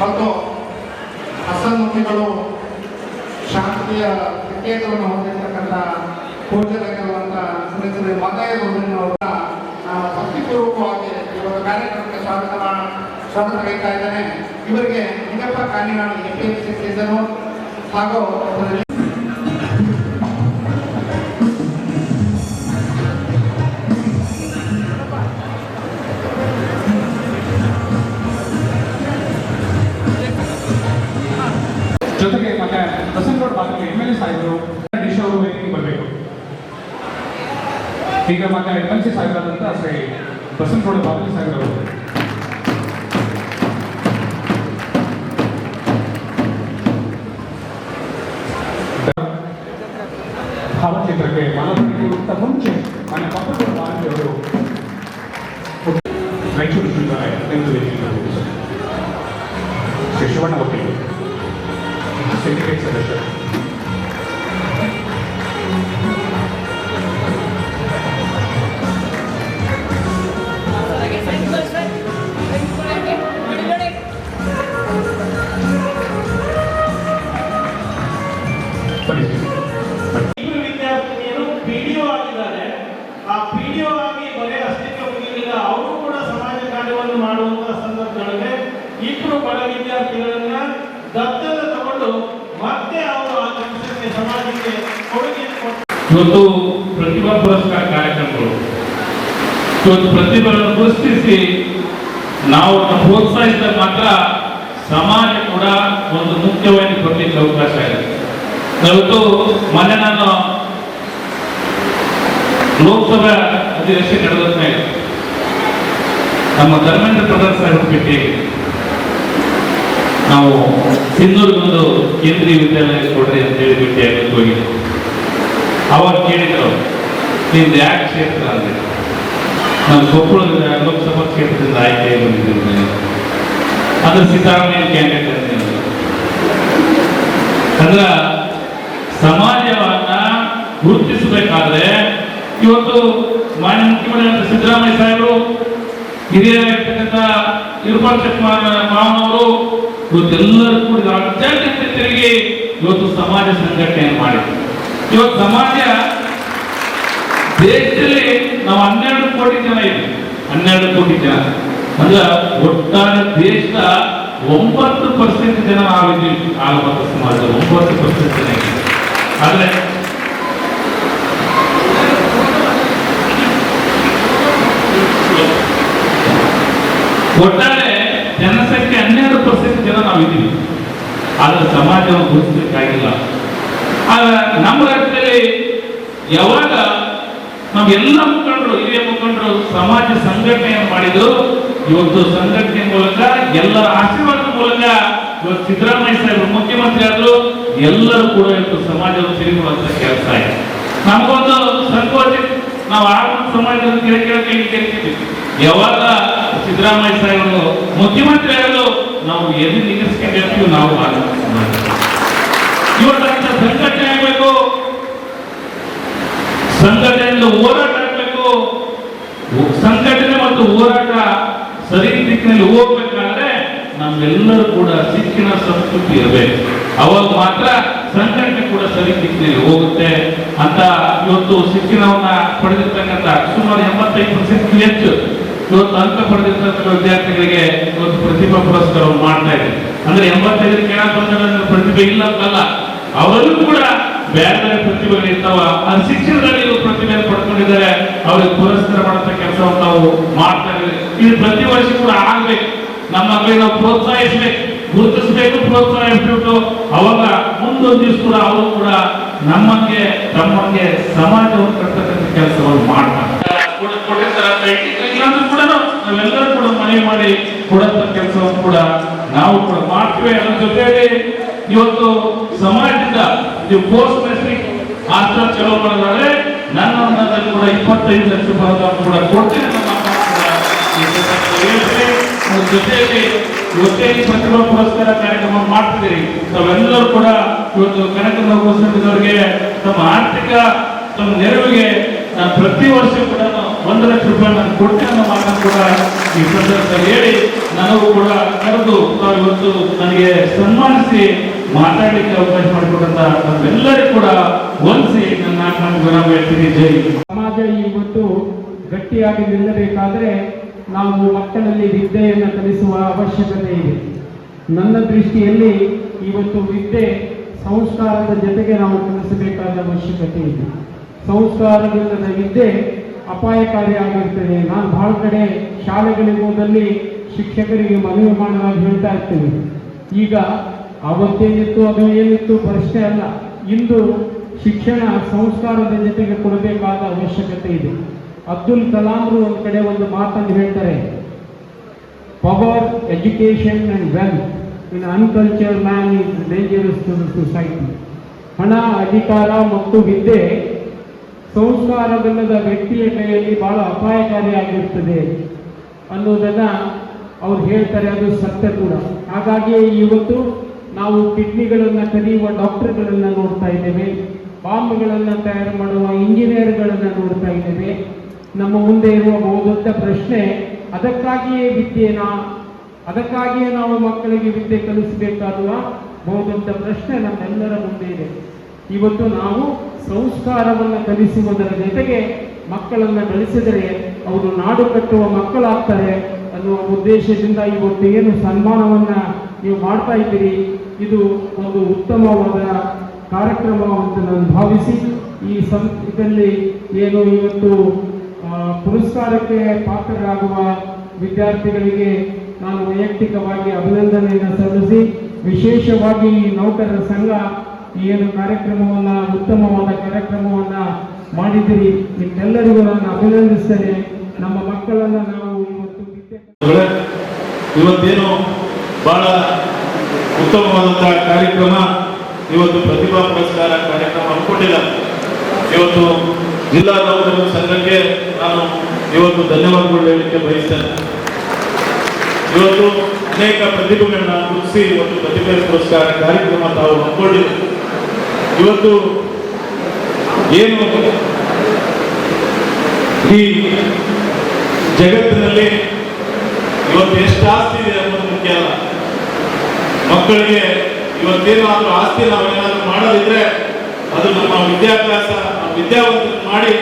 ಮತ್ತು ಹಸನ್ಮುಖಿಗಳು ಶಾಂತಿಯ ಸಂಕೇತವನ್ನು ಹೊಂದಿರತಕ್ಕಂಥ ಪೂಜ್ಯರಾಗಿರುವಂಥ ಶ್ರೀ ಶ್ರೀ ಮತಯ್ಯನವರ ಭಕ್ತಿಪೂರ್ವಕವಾಗಿ ಇವರ ಕಾರ್ಯಕ್ರಮಕ್ಕೆ ಸ್ವಾಗತ ಸ್ವಾಗತ ಹೇಳ್ತಾ ಇದ್ದೇನೆ. ಇವರಿಗೆ Ningappa Kaninadu A P M C season ಹಾಗೂ ಎ ಸಾಹೇಬರು ವೇದಿಕೆಗೆ ಬರಬೇಕು. ಈಗ ಮತ್ತೆ ಎಂ ಸಿ ಸಾಹೇಬರಾದಂಥ ಶ್ರೀ ಬಸವನಗೌಡ ಬಾಬು ಸಾಹೇಬರು ಭಾವಚಿತ್ರಕ್ಕೆ ಮನವರಿಕೆಗಿಂತ ಮುಂಚೆ ನನ್ನ ಪಕ್ಕದ ಭಾರತೀಯವರು ರಾಯಚೂರು ಜಿಲ್ಲಾ ಎಂದು. ಶ್ರೀ ಶಿವಣ್ಣ ವಕೀಲರು. ಸಿಂಡಿಕೇಟ್ ಸದಸ್ಯರು. ಇಬ್ಬರು ಬಡ ವಿದ್ಯಾರ್ಥಿಗಳನ್ನ ದತ್ತದ ತಗೊಂಡು ಮತ್ತೆ ಅವರು ಆ ಕೆಲಸಕ್ಕೆ ಸಮಾಜಕ್ಕೆ ಕೊಡುಗೆ ಇವತ್ತು ಪ್ರತಿಭಾ ಪುರಸ್ಕಾರ ಕಾರ್ಯಕ್ರಮಗಳು. ಇವತ್ತು ಪ್ರತಿಭೆಗಳನ್ನು ಗುರುತಿಸಿ ನಾವು ಪ್ರೋತ್ಸಾಹಿಸಿದ ಮಾತ್ರ ಸಮಾಜ ಕೂಡ ಒಂದು ಮುಖ್ಯವಾಗಿ ಕೊಡಲಿಕ್ಕೆ ಅವಕಾಶ ಇದೆ. ಇವತ್ತು ಮೊನ್ನೆ ನಾನು ಲೋಕಸಭಾ ಅಧಿವೇಶನ ನಡೆದ ನಮ್ಮ ಧರ್ಮೇಂದ್ರ ಪ್ರಧಾನ್ ಸಾಹೇಬ್ ಭೇಟಿ ನಾವು ಸಿಂಧೂರಿಗೊಂದು ಕೇಂದ್ರೀಯ ವಿದ್ಯಾಲಯ ಕೊಡ್ರಿ ಅಂತ ಹೇಳಿ ಭೇಟಿಯಾಗಿ ಹೋಗಿದ್ದೆ ಅವಾಗ ಕೇಳಿದ್ರು ನಿಮ್ದು ಯಾಕೆ ಕ್ಷೇತ್ರ ಅಂದ್ರೆ ನಾನು ಕೊಪ್ಪಳದಿಂದ ಲೋಕಸಭಾ ಕ್ಷೇತ್ರದಿಂದ ಆಯ್ಕೆ ಬಂದಿದ್ದೇನೆ. ಅಂದ್ರೆ ಸಿದ್ದರಾಮಯ್ಯ ಕ್ಯಾಂಡಿಡೇಟ್ ಅಂತ ಅಂದ್ರೆ ಸಮಾಜವನ್ನ ಗುರುತಿಸಬೇಕಾದ್ರೆ ಇವತ್ತು ಮಾನ್ಯ ಮುಖ್ಯಮಂತ್ರಿ ಸಿದ್ದರಾಮಯ್ಯ ಸಾಹೇಬರು ಹಿರಿಯರಾಗಿರ್ತಕ್ಕಂಥ ವಿರೂಪಾಕ್ಷ ಮಾವನವರು ಇವತ್ತೆಲ್ಲರೂ ಕೂಡ ಅತ್ಯಂತ ತಿರುಗಿ ಇವತ್ತು ಸಮಾಜ ಸಂಘಟನೆಯನ್ನು ಮಾಡಿದೆ ಇವತ್ತು ಸಮಾಜ ದೇಶದಲ್ಲಿ ನಾವು ಹನ್ನೆರಡು ಕೋಟಿ ಜನ ಇದ್ದೀವಿ. ಹನ್ನೆರಡು ಕೋಟಿ ಜನ. ಅಂದ್ರೆ ಒಟ್ಟಾರೆ ದೇಶದ ಒಂಬತ್ತು ಪರ್ಸೆಂಟ್ ಜನ ನಾವಿದ್ದೀವಿ ಆಲಮತ ಸಮಾಜ. ಒಂಬತ್ತು ಪರ್ಸೆಂಟ್ ಜನ ಇದೆ ಆದ್ರೆ ಒಟ್ಟಾರೆ ಜನಸಂಖ್ಯೆ ಹನ್ನೆರಡು ಪರ್ಸೆಂಟ್ ಜನ ನಾವಿದ್ದೀವಿ ಆದ್ರೆ ಸಮಾಜವನ್ನು ಗುರುತಿಸಲಿಕ್ಕಾಗಿಲ್ಲ. ನಮ್ಮ ರಾಜ್ಯದಲ್ಲಿ ಯಾವಾಗ ನಾವೆಲ್ಲ ಮುಖಂಡರು, ಹಿರಿಯ ಮುಖಂಡರು ಸಮಾಜ ಸಂಘಟನೆಯನ್ನು ಮಾಡಿದ್ರು, ಇವತ್ತು ಸಂಘಟನೆ ಮೂಲಕ ಎಲ್ಲರ ಆಶೀರ್ವಾದ ಮೂಲಕ ಇವತ್ತು ಸಿದ್ದರಾಮಯ್ಯ ಸಾಹೇಬರು ಮುಖ್ಯಮಂತ್ರಿ ಆದ್ರು, ಎಲ್ಲರೂ ಕೂಡ ಇವತ್ತು ಸಮಾಜವನ್ನು ಸೇರಿಕೊಳ್ಳುವಂತ ಕೆಲಸ ಇದೆ ನಮಗೊಂದು ಸಂಕೋಚ, ನಾವು ಆ ಸಮಾಜದ ಕೇಳಿ ಕೇಳಿ ಕೇಳಿ ಕೇಳ್ತೀವಿ ಯಾವಾಗ ಸಿದ್ದರಾಮಯ್ಯ ಸಾಹೇಬರು ಮುಖ್ಯಮಂತ್ರಿ ನಾವು ಎಲ್ಲಿ ನಿಲ್ಲಿಸ್ಕೊಂಡಿರ್ತೀವಿ ನಾವು ಇವತ್ತ ಸಂಘಟನೆ ಆಗಬೇಕು. ಸಂಘಟನೆಯಿಂದ ಹೋರಾಟ ಆಗಬೇಕು. ಸಂಘಟನೆ ಮತ್ತು ಹೋರಾಟ ಸರಿ ದಿಕ್ಕಿನಲ್ಲಿ ಹೋಗ್ಬೇಕಾದ್ರೆ ನಮ್ಗೆಲ್ಲರೂ ಕೂಡ ಶಿಕ್ಷಣ ಸಂಸ್ಕೃತಿ ಇರಬೇಕು. ಅವಾಗ ಮಾತ್ರ ಸಂಘಟನೆ ಕೂಡ ಸರಿ ದಿಕ್ಕಿನಲ್ಲಿ ಹೋಗುತ್ತೆ ಅಂತ ಇವತ್ತು ಶಿಕ್ಷಣವನ್ನ ಪಡೆದಿರ್ತಕ್ಕಂಥ ಸುಮಾರು ಎಂಬತ್ತೈದು ಪರ್ಸೆಂಟ್ ಹೆಚ್ಚು ಇವತ್ತು ಅಂಕ ಪಡೆದಿರ್ತಕ್ಕಂಥ ವಿದ್ಯಾರ್ಥಿಗಳಿಗೆ ಇವತ್ತು ಪ್ರತಿಭಾ ಪುರಸ್ಕಾರವನ್ನು ಮಾಡ್ತಾ ಇದೆ ಅಂದ್ರೆ ಎಂಬತ್ತೈದು ಕೆಳಗೆ ಬಂದ ಪ್ರತಿಭೆ ಇಲ್ಲ ಅಂತಲ್ಲ ಅವರಲ್ಲೂ ಕೂಡ ಬೇರೆ ಬೇರೆ ಪ್ರತಿಭೆಗಳು ಇರ್ತಾವ. ಆ ಶಿಕ್ಷಣದಲ್ಲಿ ಇವರು ಪ್ರತಿಭೆಯನ್ನು ಪಡ್ಕೊಂಡಿದ್ದಾರೆ. ಅವರಿಗೆ ಪುರಸ್ಕಾರ ಮಾಡುವಂತ ಕೆಲಸವನ್ನು ನಾವು ಮಾಡ್ತಾ ಇದ್ದೀವಿ ಇದು ಪ್ರತಿ ವರ್ಷ ಕೂಡ ಆಗ್ಬೇಕು. ನಮ್ಮ ಮಕ್ಕಳಿಗೆ ನಾವು ಪ್ರೋತ್ಸಾಹಿಸ್ಬೇಕು. ಗುರುತಿಸ್ಬೇಕು ಪ್ರೋತ್ಸಾಹಿಸ್ಬೇಕು ಅವಾಗ ಮುಂದೊಂದು ದಿವಸ ಕೂಡ ಅವರು ಕೂಡ ನಮ್ಮಂಗೆ, ತಮ್ಮಂಗೆ ಸಮಾಜವನ್ನು ಕಟ್ಟತಕ್ಕಂಥ ಕೆಲಸವನ್ನು ಮಾಡ್ತಾರೆ. ನಾವೆಲ್ಲರೂ ಕೂಡ ಮನೆ ಮಾಡಿ ಕೊಡಂತ ಕೆಲಸವನ್ನು ಕೂಡ ನಾವು ಕೂಡ ಮಾಡ್ತೇವೆ ಅನ್ನೋ ಜೊತೆಯಲ್ಲಿ ಇವತ್ತು ಸಮಾಜದಿಂದ ನೀವು ಪೋಸ್ಟ್ ಮೆಟ್ರಿಕ್ ಹಾಸ್ಟೆಲ್ ಚಲೋ ಮಾಡಿದ್ರೆ ನನ್ನ ಕೂಡ ಇಪ್ಪತ್ತೈದು ಲಕ್ಷ ರೂಪಾಯಿ ಕೂಡ ಕೊಡ್ತೇನೆ ಜೊತೆಯಲ್ಲಿ ಇವತ್ತೇ ಈ ಪ್ರತಿಭಾ ಪುರಸ್ಕಾರ ಕಾರ್ಯಕ್ರಮ ಮಾಡ್ತಿದ್ದೀರಿ. ತಾವೆಲ್ಲರೂ ಕೂಡ ಇವತ್ತು ಕನಕನ ಘೋಷಣೆ ತಮ್ಮ ಆರ್ಥಿಕ ತಮ್ಮ ನೆರವಿಗೆ ಪ್ರತಿ ವರ್ಷ ಕೂಡ ಒಂದು ಲಕ್ಷ ರೂಪಾಯಿ ನಾನು ಕೊಡ್ತೇನೆ ಅನ್ನೋ ಮಾತನ್ನು ಕೂಡ ಈ ಸಂದರ್ಭದಲ್ಲಿ ಹೇಳಿ ನನಗೂ ಕೂಡ ಕರೆದು ಇವತ್ತು ನನಗೆ ಸನ್ಮಾನಿಸಿ ಮಾತಾಡಲಿಕ್ಕೆ ಅವಕಾಶ ಮಾಡಿಕೊಟ್ಟಂತ ನಮ್ಮೆಲ್ಲರಿಗೂ ಕೂಡ ವಂದಿಸಿ ನನ್ನ ವಿರಾಮ ಹೇಳ್ತೀನಿ. ಜೈ ಸಮಾಜ ಇವತ್ತು ಗಟ್ಟಿಯಾಗಿ ನಿಲ್ಲಬೇಕಾದರೆ ನಾವು ಮಕ್ಕಳಲ್ಲಿ ವಿದ್ಯೆಯನ್ನು ಕಲಿಸುವ ಅವಶ್ಯಕತೆ ಇದೆ. ನನ್ನ ದೃಷ್ಟಿಯಲ್ಲಿ ಇವತ್ತು ವಿದ್ಯೆ ಸಂಸ್ಕಾರದ ಜೊತೆಗೆ ನಾವು ಕಲಿಸಬೇಕಾದ ಅವಶ್ಯಕತೆ ಇದೆ. ಸಂಸ್ಕಾರದಿಂದ ವಿದ್ಯೆ ಅಪಾಯಕಾರಿಯಾಗಿರ್ತದೆ ನಾನು ಬಹಳ ಕಡೆ ಶಾಲೆಗಳಿಗೆ ಹೋದಲ್ಲಿ ಶಿಕ್ಷಕರಿಗೆ ಮನವಿ ಮಾಡಲಾಗಿ ಹೇಳ್ತಾ ಇರ್ತೇನೆ. ಈಗ ಅವತ್ತೇನಿತ್ತು, ಅದು ಏನಿತ್ತು, ಪ್ರಶ್ನೆ ಅಲ್ಲ. ಇಂದು ಶಿಕ್ಷಣ ಸಂಸ್ಕಾರದ ಜೊತೆಗೆ ಕೊಡಬೇಕಾದ ಅವಶ್ಯಕತೆ ಇದೆ. ಅಬ್ದುಲ್ ಕಲಾಂರು ಒಂದು ಕಡೆ ಒಂದು ಮಾತನ್ನು ಹೇಳ್ತಾರೆ power education and wealth in uncultured man is dangerous to society ಹಣ, ಅಧಿಕಾರ ಮತ್ತು ವಿದ್ಯೆ ಸಂಸ್ಕಾರವಿಲ್ಲದ ವ್ಯಕ್ತಿಯ ಕೈಯಲ್ಲಿ ಬಹಳ ಅಪಾಯಕಾರಿಯಾಗಿರ್ತದೆ ಅನ್ನೋದನ್ನ ಅವ್ರು ಹೇಳ್ತಾರೆ, ಅದು ಸತ್ಯ ಕೂಡ. ಹಾಗಾಗಿ ಇವತ್ತು ನಾವು ಕಿಡ್ನಿಗಳನ್ನು ಕದಿಯುವ ಡಾಕ್ಟರ್ಗಳನ್ನು ನೋಡ್ತಾ ಇದ್ದೇವೆ, ಬಾಂಬ್ಗಳನ್ನು ತಯಾರು ಮಾಡುವ ಇಂಜಿನಿಯರ್ಗಳನ್ನು ನೋಡ್ತಾ ಇದ್ದೇವೆ. ನಮ್ಮ ಮುಂದೆ ಇರುವ ಬಹುದೊಡ್ಡ ಪ್ರಶ್ನೆ, ಅದಕ್ಕಾಗಿಯೇ ವಿದ್ಯೆನಾ? ಅದಕ್ಕಾಗಿಯೇ ನಾವು ಮಕ್ಕಳಿಗೆ ವಿದ್ಯೆ ಕಲಿಸಬೇಕಾದ ಬಹುದೊಡ್ಡ ಪ್ರಶ್ನೆ ನಮ್ಮೆಲ್ಲರ ಮುಂದೆ ಇದೆ. ಇವತ್ತು ನಾವು ಸಂಸ್ಕಾರವನ್ನು ಕಲಿಸುವುದರ ಜೊತೆಗೆ ಮಕ್ಕಳನ್ನು ಬೆಳೆಸಿದರೆ ಅವರು ನಾಡು ಕಟ್ಟುವ ಮಕ್ಕಳಾಗ್ತಾರೆ ಅನ್ನುವ ಉದ್ದೇಶದಿಂದ ಇವತ್ತು ಏನು ಸನ್ಮಾನವನ್ನ ನೀವು ಮಾಡ್ತಾ ಇದ್ದೀರಿ, ಇದು ಒಂದು ಉತ್ತಮವಾದ ಕಾರ್ಯಕ್ರಮ ಅಂತ ನಾನು ಭಾವಿಸಿ ಈ ಸಂಸ್ಥೆಯಲ್ಲಿ ಏನು ಇವತ್ತು ಪುರಸ್ಕಾರಕ್ಕೆ ಪಾತ್ರರಾಗುವ ವಿದ್ಯಾರ್ಥಿಗಳಿಗೆ ನಾನು ವೈಯಕ್ತಿಕವಾಗಿ ಅಭಿನಂದನೆಯನ್ನು ಸಲ್ಲಿಸಿ, ವಿಶೇಷವಾಗಿ ಈ ನೌಕರರ ಸಂಘ ಈ ಏನು ಕಾರ್ಯಕ್ರಮವನ್ನ, ಉತ್ತಮವಾದ ಕಾರ್ಯಕ್ರಮವನ್ನ ಮಾಡಿದ್ದೀರಿ, ನಿಮ್ಮೆಲ್ಲರಿಗೂ ನಾನು ಅಭಿನಂದಿಸ್ತೇನೆ. ನಮ್ಮ ಮಕ್ಕಳನ್ನ ನಾವು ಇವತ್ತೇನು ಬಹಳ ಉತ್ತಮವಾದಂತಹ ಕಾರ್ಯಕ್ರಮ, ಇವತ್ತು ಪ್ರತಿಭಾ ಪುರಸ್ಕಾರ ಕಾರ್ಯಕ್ರಮ ಅನ್ಕೊಂಡಿಲ್ಲ. ಇವತ್ತು ಜಿಲ್ಲಾ ನೌಕರರ ಸಂಘಕ್ಕೆ ನಾನು ಇವತ್ತು ಧನ್ಯವಾದಗಳು ಹೇಳಲಿಕ್ಕೆ ಬಯಸ್ತೇನೆ. ಇವತ್ತು ಅನೇಕ ಪ್ರತಿಭೆಗಳನ್ನ ಗುರುತಿಸಿ, ಇವತ್ತು ಪ್ರತಿಭೆ ಪುರಸ್ಕಾರ ಕಾರ್ಯಕ್ರಮ ತಾವು ಹಮ್ಮಿಕೊಂಡಿದೆ. ಇವತ್ತು ಏನು ಈ ಜಗತ್ತಿನಲ್ಲಿ ಇವತ್ತು ಎಷ್ಟು ಆಸ್ತಿ ಇದೆ ಅನ್ನೋದು ಮುಖ್ಯ ಅಲ್ಲ. ಮಕ್ಕಳಿಗೆ ಇವತ್ತೇನಾದ್ರೂ ಆಸ್ತಿ ನಾವೇನಾದ್ರೂ ಮಾಡೋದಿದ್ರೆ ಅದು ನಮ್ಮ ವಿದ್ಯಾಭ್ಯಾಸ ವಿದ್ಯಾವಂತ ಮಾಡಿ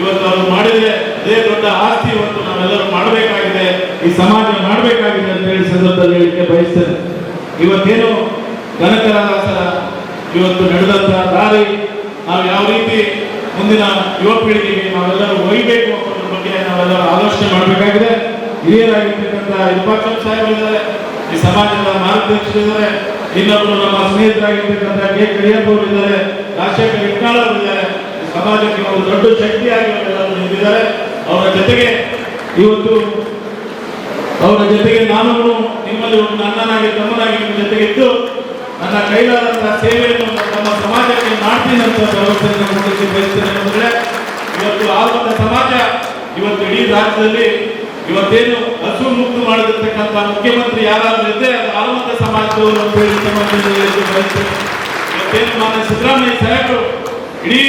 ಇವತ್ತು ಅದು ಮಾಡಿದ್ರೆ ಅದೇ ದೊಡ್ಡ ಆಸ್ತಿ ಇವತ್ತು ನಾವೆಲ್ಲರೂ ಮಾಡಬೇಕಾಗಿದೆ, ಈ ಸಮಾಜ ಮಾಡಬೇಕಾಗಿದೆ ಅಂತ ಹೇಳಿ ಸಂದರ್ಭದಲ್ಲಿ ಹೇಳಿಕೆ ಬಯಸ್ತೇನೆ. ಇವತ್ತೇನು ಕನಕದಾಸರ ಇವತ್ತು ನಡೆದಂತಹ ದಾರಿ ನಾವು ಯಾವ ರೀತಿ ಮುಂದಿನ ಯುವ ಪೀಳಿಗೆಗೆ ನಾವೆಲ್ಲರೂ ಒಯ್ಬೇಕು ಅನ್ನೋದ್ರ ಬಗ್ಗೆ ನಾವೆಲ್ಲರೂ ಆಲೋಚನೆ ಮಾಡಬೇಕಾಗಿದೆ. ಹಿರಿಯರಾಗಿರ್ತಕ್ಕಂಥ ಇರ್ಪಾಕ್ಷಂ ಸಾಹೇಬರಿದ್ದಾರೆ, ಈ ಸಮಾಜದ ಮಾರ್ಗದರ್ಶಿದ್ದಾರೆ ಇನ್ನೊಬ್ಬರು ನಮ್ಮ ಸ್ನೇಹಿತರಾಗಿರ್ತಕ್ಕಂಥ ಕೆ ಕರಿಯಪ್ಪ ಅವರು ಇದ್ದಾರೆ ರಾಜಶೇಖರ್ ಇಟ್ನಾಳ್ ಇದ್ದಾರೆ ಸಮಾಜಕ್ಕೆ ಒಂದು ದೊಡ್ಡ ಶಕ್ತಿಯಾಗಿ ನಿಂತಿದ್ದಾರೆ. ಅವರ ಜೊತೆಗೆ ಇವತ್ತು ಅವರ ಜೊತೆಗೆ ನಾನು ನಿಮ್ಮಲ್ಲಿ ಒಂದು ಅಣ್ಣನಾಗಿ, ತಮ್ಮನಾಗಿ ನಿಮ್ಮ ಜೊತೆಗೆ ಇದ್ದು ನನ್ನ ಕೈಲಾದಂತಹ ಸೇವೆಯನ್ನು ನಮ್ಮ ಸಮಾಜಕ್ಕೆ ಮಾಡ್ತೀನಿ ಅಂತ ಭರವಸೆಯನ್ನು ಕೊಡಲಿಕ್ಕೆ ಬಯಸ್ತೇನೆ ಅಂದ್ರೆ ಇವತ್ತು ಆಲ್ಮತ ಸಮಾಜ, ಇವತ್ತು ಇಡೀ ರಾಜ್ಯದಲ್ಲಿ ಇವತ್ತೇನು ಹಸು ಮುಕ್ತ ಮಾಡಿರ್ತಕ್ಕಂಥ ಮುಖ್ಯಮಂತ್ರಿ ಯಾರಾದ್ರೂ ಇದ್ದೆ ಅದು ಆಲ್ಮತ ಸಮಾಜದವರು ಅಂತ ಹೇಳಿ ಸಮಾಜದಲ್ಲಿ ಬಯಸ್ತೇನೆ. ಇವತ್ತೇನು ಮಾನ್ಯ ಸಿದ್ದರಾಮಯ್ಯ ಸಾಹೇಬರು, ಇಡೀ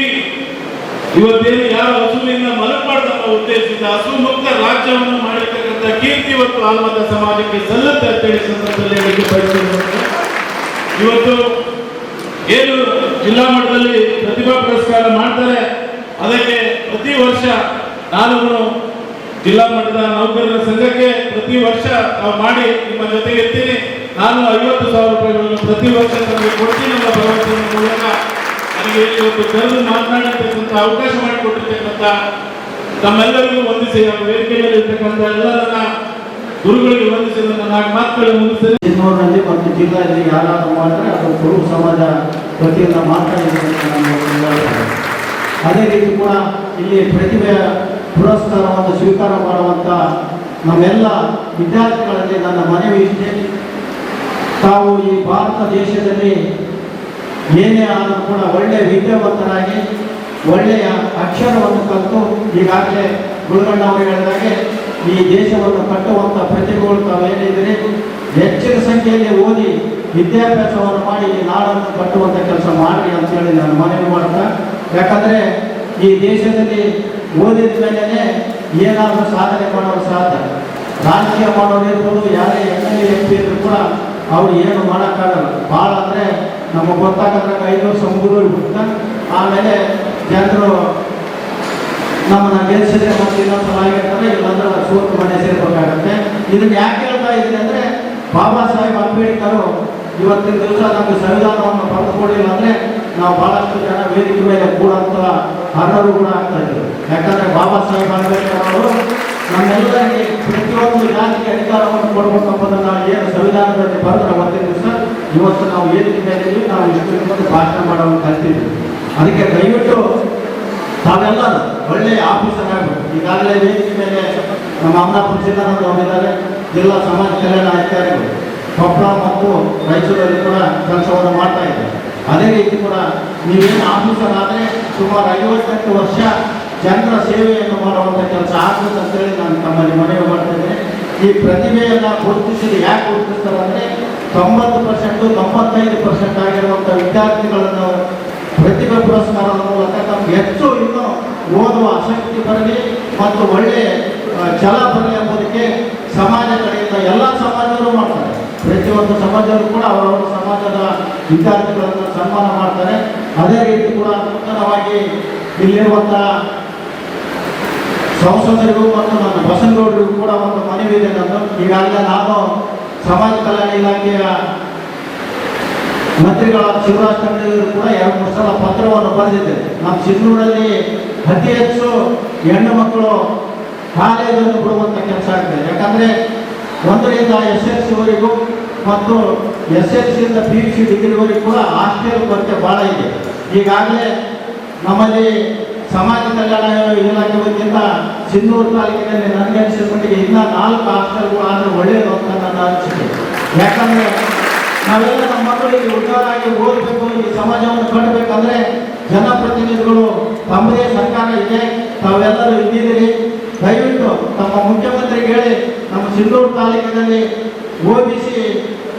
ಇವತ್ತೇನು ಯಾರು ಹಸುವಿನ ಮಲಗಬಾರ್ದು ಉದ್ದೇಶಿಸಿದ ಹಸು ಮುಕ್ತ ರಾಜ್ಯವನ್ನು ಮಾಡಿರ್ತಕ್ಕಂಥ ಕೀರ್ತಿ ಇವತ್ತು ಆಲ್ಮತ ಸಮಾಜಕ್ಕೆ ಸಲ್ಲುತ್ತೆ ಅಂತೇಳಿ ಸಂದರ್ಭದಲ್ಲಿ ಹೇಳಿಕೆ ಬಯಸಿರುವಂತೆ ಇವತ್ತು ಏನು ಜಿಲ್ಲಾ ಮಟ್ಟದಲ್ಲಿ ಪ್ರತಿಭಾ ಪುರಸ್ಕಾರ ಮಾಡ್ತಾರೆ. ಅದಕ್ಕೆ ಪ್ರತಿ ವರ್ಷ ನಾನು ಜಿಲ್ಲಾ ಮಟ್ಟದ ನೌಕರರ ಸಂಘಕ್ಕೆ ಪ್ರತಿ ವರ್ಷ ಮಾಡಿ ನಿಮ್ಮ ಜೊತೆಗೆ ಇರ್ತೀನಿ. ನಾನು ಐವತ್ತು ಸಾವಿರ ರೂಪಾಯಿಗಳನ್ನು ಪ್ರತಿ ವರ್ಷ ನಮಗೆ ಕೊಡ್ತೀನಿ ಅನ್ನೋ ಭರವಸೆಯ ಮೂಲಕ ನನಗೆ ಇವತ್ತು ಕರೆದು ಮಾತನಾಡಿರ್ತಕ್ಕಂಥ ಅವಕಾಶ ಮಾಡಿಕೊಟ್ಟಿರ್ತಕ್ಕಂಥ ತಮ್ಮೆಲ್ಲರಿಗೂ ವಂದಿಸಿ. ವೇದಿಕೆಯಲ್ಲಿ ವೇದಿಕೆ ಇರ್ತಕ್ಕಂಥ ಎಲ್ಲ ನನ್ನ ಗುರುಗಳಿಗೆ ವಂದಿಸಿದಂತ ನಾಲ್ಕು ಮಾತುಗಳನ್ನು ಮುಗಿಸ್ತೇನೆ ಚಿನ್ನೂರಿನಲ್ಲಿ ಮತ್ತು ಜಿಲ್ಲೆಯಲ್ಲಿ ಯಾರಾದರೂ ಮಾಡಿದ್ರೆ ಅದು ಗುರು ಸಮಾಜ ಪ್ರತಿಯೊಂದು ಮಾತಾಡಿದೆ ಅಂತ ನಾನು ಹೇಳ್ತೇನೆ. ಅದೇ ರೀತಿ ಕೂಡ ಇಲ್ಲಿ ಪ್ರತಿಭೆಯ ಪುರಸ್ಕಾರವನ್ನು ಸ್ವೀಕಾರ ಮಾಡುವಂಥ ನಮ್ಮೆಲ್ಲ ವಿದ್ಯಾರ್ಥಿಗಳಲ್ಲಿ ನನ್ನ ಮನವಿ ಇಷ್ಟೇ ತಾವು ಈ ಭಾರತ ದೇಶದಲ್ಲಿ ಏನೇ ಆದರೂ ಕೂಡ ಒಳ್ಳೆಯ ವಿದ್ಯಾವಂತರಾಗಿ ಒಳ್ಳೆಯ ಅಕ್ಷರವನ್ನು ಕಲಿತು ಈಗಾಗಲೇ ಗುರುಗಣ್ಣ ಅವರು ಹೇಳಿದಾಗೆ ಈ ದೇಶವನ್ನು ಕಟ್ಟುವಂಥ ಪ್ರತಿಭೆಗಳು ತಾವೇನಿದ್ದೀರಿ ಹೆಚ್ಚಿನ ಸಂಖ್ಯೆಯಲ್ಲಿ ಓದಿ ವಿದ್ಯಾಭ್ಯಾಸವನ್ನು ಮಾಡಿ ನಾಡನ್ನು ಕಟ್ಟುವಂಥ ಕೆಲಸ ಮಾಡಿ ಅಂತ ಹೇಳಿ ನಾನು ಮನವಿ ಮಾಡ್ತಾ, ಯಾಕಂದರೆ ಈ ದೇಶದಲ್ಲಿ ಓದಿದ ಮೇಲೆ ಏನಾದರೂ ಸಾಧನೆ ಮಾಡೋರು ಸಾಧ್ಯ. ರಾಜಕೀಯ ಮಾಡೋರು ಇರ್ಬೋದು, ಯಾರೇ ಎಂ ಎಲ್ ಎಂ ಪಿ ಇದ್ರು ಕೂಡ ಅವ್ರು ಏನು ಮಾಡೋಕ್ಕಾಗಲ್ಲ. ಭಾಳ ಅಂದರೆ ನಮಗೆ ಗೊತ್ತಾಗದ್ರಾಗ ಐದು ವರ್ಷ ಮುಗಿದು ಬಿಡ್ತ ಆಮೇಲೆ ಜನರು ನಮ್ಮನ್ನ ಗೆಲ್ಸಿದ್ರೆ ಮತ್ತೆ ಇನ್ನೊಂದು ಸಲ ಆಗಿರ್ತಾರೆ ಇಲ್ಲಾಂದ್ರೆ ಸೋತು ಮನೆ ಸೇರ್ಬೇಕಾಗತ್ತೆ. ಇದನ್ನು ಯಾಕೆ ಹೇಳ್ತಾ ಇದ್ದೀನಿ ಅಂದ್ರೆ ಬಾಬಾ ಸಾಹೇಬ್ ಅಂಬೇಡ್ಕರ್ ಇವತ್ತಿನ ದಿವಸ ನಮಗೆ ಸಂವಿಧಾನವನ್ನು ಬರೆದುಕೊಡಿಲ್ಲ ಅಂದರೆ ನಾವು ಭಾಳಷ್ಟು ಜನ ವೇದಿಕೆ ಮೇಲೆ ಕೂಡಂತ ಅರ್ಹರು ಕೂಡ ಆಗ್ತಾ ಇದ್ರು ಯಾಕಂದರೆ ಬಾಬಾ ಸಾಹೇಬ್ ಅಂಬೇಡ್ಕರ್ ಅವರು ನಮ್ಮೆಲ್ಲರಿಗೆ ಪ್ರತಿಯೊಂದು ಜಾತಿಗೆ ಅಧಿಕಾರವನ್ನು ಕೊಡಬೇಕು ಎಂಬುದನ್ನ ಏನು ಸಂವಿಧಾನದಲ್ಲಿ ಬರೆದ್ರೆ ಅವತ್ತಿನ ದಿವಸ, ಇವತ್ತು ನಾವು ವೇದಿಕೆ ಮೇಲೆ ನಾವು ಇಷ್ಟು ಭಾಷಣ ಮಾಡೋದು ಕಲ್ತಿದ್ವಿ ಅದಕ್ಕೆ ದಯವಿಟ್ಟು ತಾವೆಲ್ಲ ಒಳ್ಳೆಯ ಆಫೀಸರ್ ಆಗಬೇಕು. ಈಗಾಗಲೇ ವೇದಿಕೆ ಮೇಲೆ ನಮ್ಮ ಅಮರಾಪುರ ಜಿಲ್ಲಾನಂದಿದ್ದಾರೆ ಜಿಲ್ಲಾ ಸಮಾಜ ಕಲ್ಯಾಣ ಅಧಿಕಾರಿಗಳು ಕೊಪ್ಪಳ ಮತ್ತು ಮೈಸೂರಲ್ಲಿ ಕೂಡ ಕೆಲಸವನ್ನು ಮಾಡ್ತಾ ಇದ್ದಾರೆ. ಅದೇ ರೀತಿ ಕೂಡ ನೀವೇನು ಆಫೀಸರ್ ಆದರೆ ಸುಮಾರು ಐವತ್ತೆಂಟು ವರ್ಷ ಜನರ ಸೇವೆಯನ್ನು ಮಾಡುವಂಥ ಕೆಲಸ ಆಗ್ಬೇಕು ಅಂತೇಳಿ ನಾನು ತಮ್ಮಲ್ಲಿ ಮನವಿ ಮಾಡ್ತಿದ್ದೇನೆ ಈ ಪ್ರತಿಭೆಯನ್ನು ಗುರುತಿಸಿ ಯಾಕೆ ಗುರುತಿಸ್ತಾರೆ ಅಂದರೆ ತೊಂಬತ್ತು ಪರ್ಸೆಂಟು ತೊಂಬತ್ತೈದು ಪರ್ಸೆಂಟ್ ಆಗಿರುವಂಥ ವಿದ್ಯಾರ್ಥಿಗಳನ್ನು ಪ್ರತಿಭೆ ಪುರಸ್ಕಾರದ ಮೂಲಕ ತಮ್ಗೆ ಹೆಚ್ಚು ಇನ್ನೂ ಓದುವ ಆಸಕ್ತಿ ಬರಲಿ ಮತ್ತು ಒಳ್ಳೆ ಆ, ಛಲ ಬರಲಿ ಎಂಬುದಕ್ಕೆ ಸಮಾಜ ಕಡೆಯಿಂದ ಎಲ್ಲ ಸಮಾಜದವರು ಮಾಡ್ತಾರೆ. ಪ್ರತಿಯೊಂದು ಸಮಾಜವೂ ಕೂಡ ಅವರವರ ಸಮಾಜದ ವಿದ್ಯಾರ್ಥಿಗಳನ್ನು ಸನ್ಮಾನ ಮಾಡ್ತಾರೆ. ಅದೇ ರೀತಿ ಕೂಡ ನೂತನವಾಗಿ ಇಲ್ಲಿರುವಂಥ ಸಂಸದರಿಗೂ ಮತ್ತು ನನ್ನ ಬಸನಗೌಡರಿಗೂ ಕೂಡ ಒಂದು ಮನವಿ ಇದೆ ನಾನು ಈಗಾಗಲೇ ನಾನು ಸಮಾಜ ಕಲ್ಯಾಣ ಇಲಾಖೆಯ ಮಂತ್ರಿಗಳಾದ ಶಿವರಾಜ್ ತಂಗಡಿಯವರು ಕೂಡ ಎರಡು ಮೂರು ಸಲ ಪತ್ರವನ್ನು ಬರೆದಿದ್ದೆ ನಮ್ಮ ಸಿನ್ನೂರಲ್ಲಿ ಅತಿ ಹೆಚ್ಚು ಹೆಣ್ಣು ಮಕ್ಕಳು ಕಾಲೇಜನ್ನು ಬಿಡುವಂಥ ಕೆಲಸ ಆಗ್ತದೆ. ಯಾಕಂದರೆ ಒಂದರಿಂದ ಎಸ್ ಎಲ್ ಸಿವರೆಗೂ ಮತ್ತು ಎಸ್ ಎಲ್ ಸಿಯಿಂದ ಪಿ ಯು ಸಿ ಡಿಗ್ರಿವರೆಗೂ ಕೂಡ ಹಾಸ್ಟೆಲ್ ಕೊರತೆ ಭಾಳ ಇದೆ. ಈಗಾಗಲೇ ನಮ್ಮಲ್ಲಿ ಸಮಾಜ ಕಲ್ಯಾಣ ಇಲಾಖೆ ವತಿಯಿಂದ ಸಿನ್ನೂರು ತಾಲೂಕಿನಲ್ಲಿ ನನಗೆ ಅನಿಸಿದ ಮಟ್ಟಿಗೆ ಇನ್ನೂ ನಾಲ್ಕು ಹಾಸ್ಟೆಲ್ಗಳು ಆದರೆ ಒಳ್ಳೆಯದು ಅಂತ ನನ್ನ ಅನಿಸಿಕೆ. ಯಾಕಂದರೆ ನಾವೆಲ್ಲ ನಮ್ಮ ಮಕ್ಕಳಿಗೆ ಉದ್ದಾರಾಗಿ ಓದಬೇಕು, ಈ ಸಮಾಜವನ್ನು ಕಟ್ಟಬೇಕಂದ್ರೆ ಜನಪ್ರತಿನಿಧಿಗಳು ತಮ್ಮದೇ ಸರ್ಕಾರ ಇದೆ. ತಾವೆಲ್ಲರೂ ಇದ್ದಿದ್ದೀರಿ ದಯವಿಟ್ಟು ತಮ್ಮ ಮುಖ್ಯಮಂತ್ರಿಗೆ ಹೇಳಿ, ನಮ್ಮ ಸಿಂಧೂರು ತಾಲೂಕಿನಲ್ಲಿ ಒ ಬಿ ಸಿ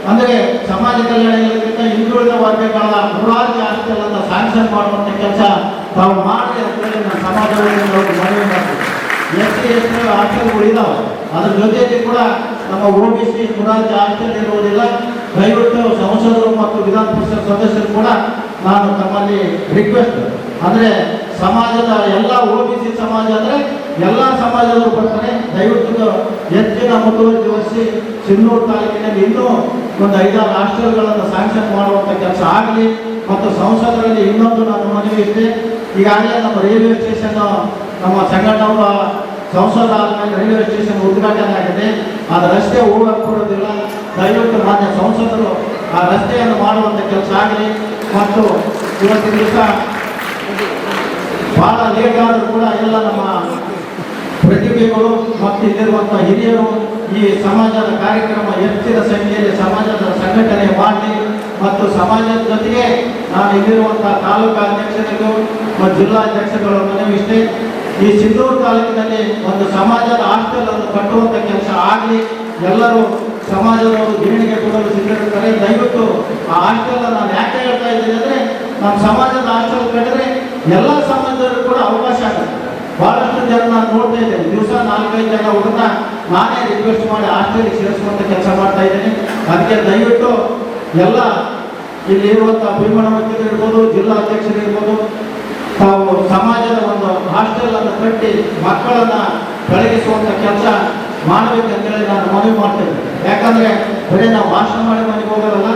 ಅಂದರೆ ಸಮಾಜ ಕಲ್ಯಾಣ ಇಲಾಖೆಯಿಂದ ಹಿಂದುಳಿದ ವರ್ಗಗಳ ಮುರಾರ್ಜಿ ಆಸ್ತಿಯಲ್ಲ ಸ್ಯಾಂಕ್ಷನ್ ಮಾಡುವಂಥ ಕೆಲಸ ತಾವು ಮಾಡಿ ಅಂತೇಳಿ ನಮ್ಮ ಸಮಾಜದಲ್ಲಿ ನಾವು ಮನವಿ ಮಾಡ್ತೀವಿ. ಎಸ್ ಸಿ, ಎಸ್ ಟಿ ಆಸ್ತಿಗಳು ಇದಾವೆ. ಅದ್ರ ಜೊತೆಯಲ್ಲಿ ಕೂಡ ನಮ್ಮ ಒ ಬಿ ಸಿ ಪುರಾರ್ಜಿ ಆಸ್ತಿಯಲ್ಲಿ ಇರುವುದಿಲ್ಲ. ದಯವಿಟ್ಟು ಸಂಸದರು ಮತ್ತು ವಿಧಾನ ಪರಿಷತ್ ಸದಸ್ಯರು ಕೂಡ ನಾನು ತಮ್ಮಲ್ಲಿ ರಿಕ್ವೆಸ್ಟ್ ಅಂದರೆ ಸಮಾಜದ ಎಲ್ಲ ಓ ಬಿ ಸಿ ಸಮಾಜ ಅಂದರೆ ಎಲ್ಲ ಸಮಾಜದವರು ಬರ್ತಾರೆ. ದಯವಿಟ್ಟು ಹೆಚ್ಚಿನ ಮುತುವರ್ಜಿ ವಹಿಸಿ ಸಿನ್ನೂರು ತಾಲೂಕಿನಲ್ಲಿ ಇನ್ನೂ ಒಂದು ಐದಾರು ಹಾಸ್ಟೆಲ್ಗಳನ್ನು ಸ್ಯಾಂಕ್ಷನ್ ಮಾಡುವಂಥ ಕೆಲಸ ಆಗಲಿ ಮತ್ತು ಸಂಸದರಲ್ಲಿ ಇನ್ನೊಂದು ನಾನು ಮನವಿ ಇದೆ ಈಗಾಗಲೇ ನಮ್ಮ ರೈಲ್ವೆ ಸ್ಟೇಷನ್ ನಮ್ಮ ಸಂಘಟನಾ ಸಂಸದ ಆದಮೇಲೆ ರೈಲ್ವೆ ಸ್ಟೇಷನ್ ಉದ್ಘಾಟನೆ ಆಗಿದೆ. ಆ ರಸ್ತೆ ಹೋಗಕ್ಕೆ ಕೊಡೋದಿಲ್ಲ ದಯವಿಟ್ಟು ಮಾನ್ಯ ಸಂಸದರು ಆ ರಸ್ತೆಯನ್ನು ಮಾಡುವಂಥ ಕೆಲಸ ಆಗಲಿ. ಮತ್ತು ಇವತ್ತಿನ ದಿವಸ ಭಾಳ ಲೇಟ್ ಆದರೂ ಕೂಡ ಎಲ್ಲ ನಮ್ಮ ಪ್ರತಿಭೆಗಳು ಮತ್ತು ಇಲ್ಲಿರುವಂಥ ಹಿರಿಯರು ಈ ಸಮಾಜದ ಕಾರ್ಯಕ್ರಮ ಹೆಚ್ಚಿನ ಸಂಖ್ಯೆಯಲ್ಲಿ ಸಮಾಜದ ಸಂಘಟನೆ ಮಾಡಿ ಮತ್ತು ಸಮಾಜದ ಜೊತೆಗೆ ನಾನು ಇಲ್ಲಿರುವಂಥ ತಾಲೂಕು ಅಧ್ಯಕ್ಷರಿಗೂ ಮತ್ತು ಜಿಲ್ಲಾಧ್ಯಕ್ಷರುಗಳ ಮನವಿ ಈ ಸಿದ್ದೂರು ತಾಲೂಕಿನಲ್ಲಿ ಒಂದು ಸಮಾಜದ ಹಾಸ್ಟೆಲ್ ಅನ್ನು ಕಟ್ಟುವಂಥ ಕೆಲಸ ಆಗಲಿ. ಎಲ್ಲರೂ ಸಮಾಜದವರು ದೇಣಿಗೆ ಕೊಡಲು ಸಿದ್ಧರಿರ್ತಾರೆ. ದಯವಿಟ್ಟು ಆ ಹಾಸ್ಟೆಲ್ ನಾನು ಯಾಕೆ ಹೇಳ್ತಾ ಇದ್ದೀನಿ ಅಂದರೆ, ನಮ್ಮ ಸಮಾಜದ ಹಾಸ್ಟೆಲ್ ಕಟ್ಟಿದ್ರೆ ಎಲ್ಲ ಸಮಾಜದವರು ಕೂಡ ಅವಕಾಶ ಆಗುತ್ತೆ. ಬಹಳಷ್ಟು ಜನ ನಾನು ನೋಡ್ತಾ ಇದ್ದೇನೆ. ದಿವಸ ನಾಲ್ಕೈದು ಜನ ಹುಡುಗನ ನಾನೇ ರಿಕ್ವೆಸ್ಟ್ ಮಾಡಿ ಹಾಸ್ಟೆಲ್ಗೆ ಸೇರಿಸುವಂತ ಕೆಲಸ ಮಾಡ್ತಾ ಇದ್ದೇನೆ. ಅದಕ್ಕೆ ದಯವಿಟ್ಟು ಎಲ್ಲ ಇಲ್ಲಿ ಇರುವಂಥ ಅಭಿಮಾನವಂತರು ಇರ್ಬೋದು, ಜಿಲ್ಲಾ ಅಧ್ಯಕ್ಷರು ಇರ್ಬೋದು, ತಾವು ಸಮಾಜದ ಒಂದು ಹಾಸ್ಟೆಲ್ ಅನ್ನು ಕಟ್ಟಿ ಮಕ್ಕಳನ್ನು ಬೆಳಗಿಸುವಂಥ ಕೆಲಸ ಮಾಡಬೇಕಂತೇಳಿ ನಾನು ಮನವಿ ಮಾಡ್ತೇನೆ. ಯಾಕಂದ್ರೆ ಬರೀ ನಾವು ಭಾಷಣ ಮಾಡಿ ಮನೆಗೆ ಹೋಗೋದಲ್ಲ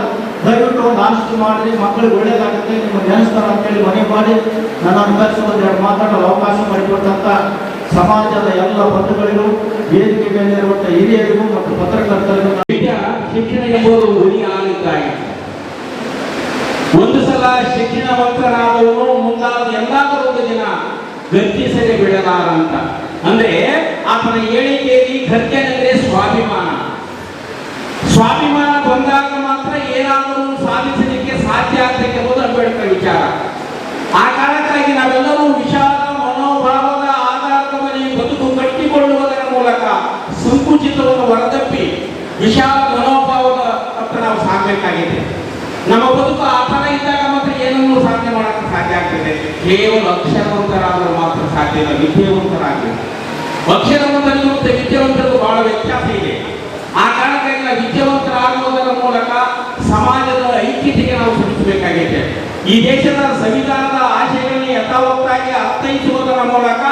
ದಯವಿಟ್ಟು ನಾಶ ಮಾಡಿ ಮಕ್ಕಳಿಗೆ ಒಳ್ಳೇದಾಗುತ್ತೆ, ನಿಮ್ಮ ನೆನೆಸ್ತಾರ ಅಂತೇಳಿ ಮನೆ ಮಾಡಿ, ನನ್ನ ಕರೆಸಿ ಎರಡು ಮಾತಾಡಲು ಅವಕಾಶ ಮಾಡಿಕೊಟ್ಟಂತ ಸಮಾಜದ ಎಲ್ಲ ಬಂಧುಗಳಿಗೂ ವೇದಿಕೆ ಮೇಲೆ ಇರುವಂಥ ಹಿರಿಯರಿಗೂ ಮತ್ತು ಪತ್ರಕರ್ತರಿಗೂ ಶಿಕ್ಷಣ ಎಂಬುದು ಹುಲಿ ಆಲಿದ್ದಾಗಿದೆ ಒಂದು ಸಲ ಶಿಕ್ಷಣ ಶಿಕ್ಷಣವಂತರಾದವನು ಮುಂದಾದ ಎಲ್ಲಾದರೂ ಒಂದು ದಿನ ಗರ್ಜಿಸದೆ ಬಿಡಲಾರಂತ. ಅಂದ್ರೆ ಆತನ ಹೇಳಿಕೆಯಲ್ಲಿ ಗರ್ಜನೆಂದ್ರೆ ಸ್ವಾಭಿಮಾನ. ಸ್ವಾಭಿಮಾನ ಬಂದಾಗ ಮಾತ್ರ ಏನಾದರೂ ಸಾಧಿಸಲಿಕ್ಕೆ ಸಾಧ್ಯ ಆಗ್ತದೆ ಎಂಬುದು ಅಂಬೇಡ್ಕರ್ ವಿಚಾರ. ಆ ಕಾರಣಕ್ಕಾಗಿ ನಾವೆಲ್ಲರೂ ವಿಶಾಲ ಮನೋಭಾವದ ಆಧಾರದ ಮೇಲೆ ಬದುಕು ಕಟ್ಟಿಕೊಳ್ಳುವುದರ ಮೂಲಕ ಸಂಕುಚಿತವನ್ನು ಹೊರತಪ್ಪಿ ವಿಶಾಲ ಮನೋಭಾವದ ಹತ್ರ ನಾವು ಸಾಗಬೇಕಾಗಿದೆ. ನಮ್ಮ ಬದುಕು ಆತನ ಇದ್ದಾಗ ಮಾತ್ರ ಏನನ್ನು ಸಾಧನೆ ಮಾಡಕ್ಕೆ ಸಾಧ್ಯ ಆಗ್ತದೆ ಕೇವಲ ಅಕ್ಷರವಂತರಾದರೂ ಮಾತ್ರ ಸಾಧ್ಯ ಇಲ್ಲ ಅಕ್ಷರವಂತರಿಗೂ ಮತ್ತು ವಿದ್ಯಾವಂತರಿಗೂ ಬಹಳ ವ್ಯತ್ಯಾಸ ಇದೆ. ಆ ಕಾರಣಕ್ಕಾಗಿ ನಾವು ವಿದ್ಯಾವಂತರಾಗುವುದರ ಮೂಲಕ ಸಮಾಜದ ಐಕ್ಯತೆಗೆ ನಾವು ಶ್ರಮಿಸಬೇಕಾಗಿದೆ ಈ ದೇಶದ ಸಂವಿಧಾನದ ಆಶಯಗಳನ್ನು ಯಥಾವತ್ತಾಗಿ ಅರ್ಥೈಸುವುದರ ಮೂಲಕ